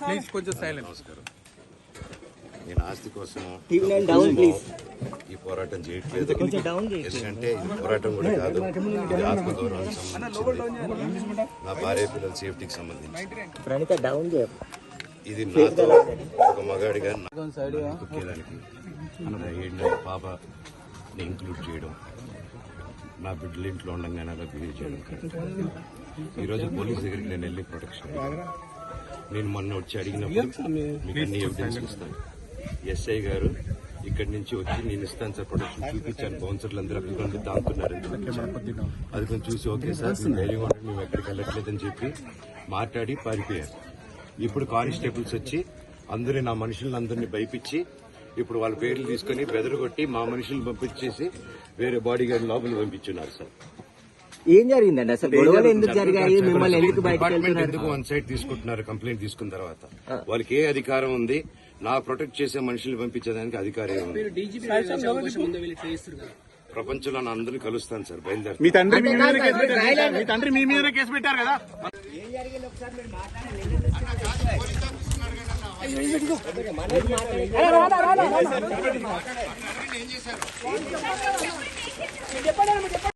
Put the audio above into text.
Please కొంచెం silence నేను ఆస్తి కోసం ఈ పోరాటం చేయట్లేదు. కొంచెం డౌన్ చేయి ఎందుకంటే ఇది పోరాటం కూడా కాదు. ఇది ఆత్మగౌరవానికి సంబంధించింది. నా భార్య పిల్లల సేఫ్టీకి సంబంధించి ఇది నాతో ఒక మగాడిగా నెలల పాపని ఇంక్లూడ్ చేయడం. నా బిడ్డల ఇంట్లో ఉండగానే అలా బిహేవ్ చేయడం కరెక్ట్. ఈరోజు పోలీస్ దగ్గరికి నేను వెళ్ళి ప్రొటెక్షన్ నేను మొన్న వచ్చి అడిగినప్పుడు మీకు అన్ని ఎవిడెన్స్ ఇస్తాను. ఎస్ఐ గారు ఇక్కడి నుంచి వచ్చి నేను ఇస్తాను సార్ ప్రొటెక్షన్ చూపించాను. బౌన్సర్లు అందరూ కొంచెం దాక్కున్నారు అది కొంచెం చూసి ఓకే సార్ మేము ధైర్యంగా ఉండండి మేము ఎక్కడికి వెళ్ళట్లేదని చెప్పి మాట్లాడి పారిపోయారు. ఇప్పుడు కానిస్టేబుల్స్ వచ్చి అందరూ నా మనుషులను అందరినీ భయపించి ఇప్పుడు వాళ్ళ పేర్లు తీసుకొని బెదరగొట్టి మా మనుషులను పంపించేసి వేరే బాడీ గార్డ్ లోపల పంపించున్నారు సార్. ఏం జరిగిందండి? అసలు గొడవలు ఎందుకు జరిగాయి? మిమ్మల్ని ఎందుకు బయటకు డిపార్ట్మెంట్ వెళ్తున్నారు? ఎందుకు వన్ సైడ్ తీసుకుంటున్నారు? కంప్లైంట్ తీసుకున్న తర్వాత. వాళ్ళకి ఏ అధికారం ఉంది? నాకు ప్రొటెక్ట్ చేసే మనుషుల్ని పంపించేదానికి అధికారం ఉంది? ప్రపంచంలో నా అందరినీ కలుస్తాను సార్ బయలుదేరు మీ తండ్రి మీ మీద కేసు పెట్టారు మీ తండ్రి మీ మీద కేసు పెట్టారు కదా? చెప్పండి